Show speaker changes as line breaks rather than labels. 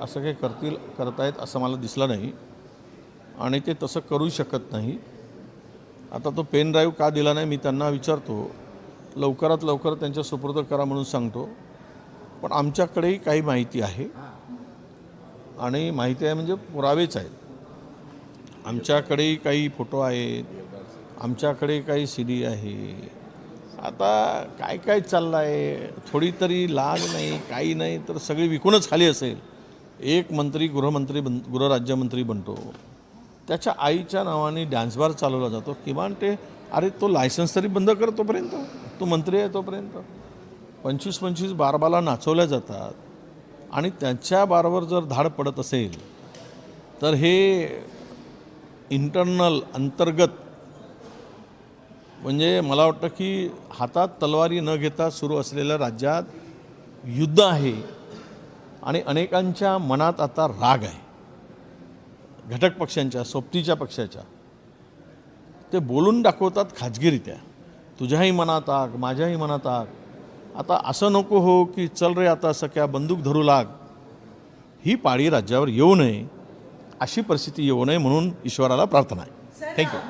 असं काही करतील करतायत असं मला दिसलं नाही. आणि ते तसं करू शकत नाही. आता तो पेन ड्राईव्ह का दिला नाही मी त्यांना विचारतो. लवकरात लवकर त्यांच्या सुपूर्द करा म्हणून सांगतो. पण आमच्याकडेही काही माहिती आहे. आणि माहिती आहे म्हणजे पुरावेच आहेत. आमच्याकडेही काही फोटो आहेत. आमच्याकडे काही सी डी आहे. आता काय काय चाललं आहे थोडी तरी लाज नाही काही नाही तर सगळी विकूनच खाली असेल. एक मंत्री गृहमंत्री बन गृहराज्यमंत्री बनतो. त्याच्या आईच्या नावाने डान्स बार चालवला जातो. किमान ते अरे तो लायसन्स तरी बंद कर तोपर्यंत. तो मंत्री आहे तोपर्यंत. पंचवीस पंचवीस बारबाला नाचवल्या जातात. आणि त्यांच्या बारावर जर धाड पडत असेल तर हे इंटरनल अंतर्गत म्हणजे मला वाटतं की हातात तलवारी न घेता सुरू असलेल्या राज्यात युद्ध आहे. आणि अनेकांच्या मनात आता राग आहे. घटक पक्षांच्या सोबतीच्या पक्षाच्या. ते बोलून दाखवतात खाजगीरित्या. तुझ्याही मनात आग माझ्याही मनात आग. आता असं नको हो की चल रे आता सख्या बंदूक धरू लाग. ही पाळी राज्यावर येऊ नये अशी परिस्थिती येऊ नये म्हणून ईश्वराला प्रार्थना आहे. थँक्यू